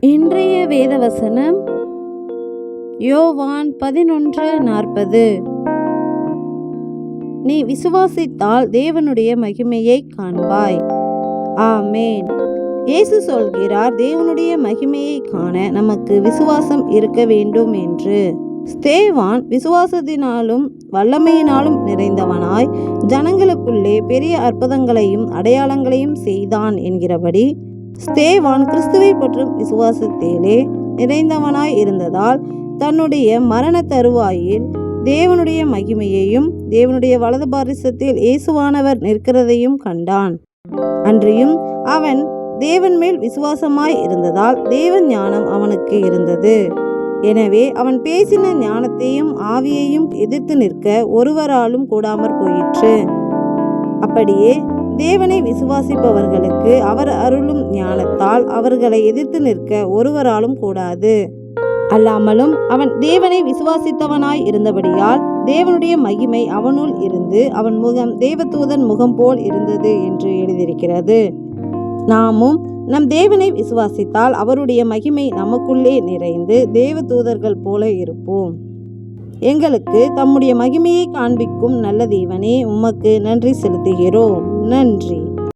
இன்றைய வேதவசனம் யோவான் பதினொன்று நாற்பது. நீ விசுவாசித்தால் தேவனுடைய மகிமையை காண்பாய். ஆமேன். இயேசு சொல்கிறார் தேவனுடைய மகிமையை காண நமக்கு விசுவாசம் இருக்க வேண்டும் என்று. ஸ்தேவான் விசுவாசத்தினாலும் வல்லமையினாலும் நிறைந்தவனாய் ஜனங்களுக்குள்ளே பெரிய அற்புதங்களையும் அடையாளங்களையும் செய்தான் என்கிறபடி ஸ்தேவான் கிறிஸ்துவை பற்றும் விசுவாசத்திலே நிறைந்தவனாய் இருந்ததால் தன்னுடைய மரண தருவாயில் தேவனுடைய மகிமையையும் தேவனுடைய வலது பாரிசத்தில் இயேசுவானவர் நிற்கிறதையும் கண்டான். அன்றியும் அவன் தேவன் மேல் விசுவாசமாய் இருந்ததால் தேவ ஞானம் அவனுக்கு இருந்தது. எனவே அவன் பேசின ஞானத்தையும் ஆவியையும் எதிர்த்து நிற்க ஒருவராலும் கூடாமற் போயிற்று. அப்படியே தேவனை விசுவாசிப்பவர்களுக்கு அவர் அருளும் ஞானத்தால் அவர்களை எதிர்த்து நிற்க ஒருவராலும் கூடாது. அல்லாமலும் அவன் தேவனை விசுவாசித்தவனாய் இருந்தபடியால் தேவனுடைய மகிமை அவனுள் இருந்து அவன் முகம் தேவதூதன் முகம் போல் இருந்தது என்று எழுதியிருக்கிறது. நாமும் நம் தேவனை விசுவாசித்தால் அவருடைய மகிமை நமக்குள்ளே நிறைந்து தேவதூதர்கள் போல இருப்போம். எங்களுக்கு தம்முடைய மகிமையை காண்பிக்கும் நல்ல தேவனே உமக்கு நன்றி செலுத்துகிறோம். நன்றி.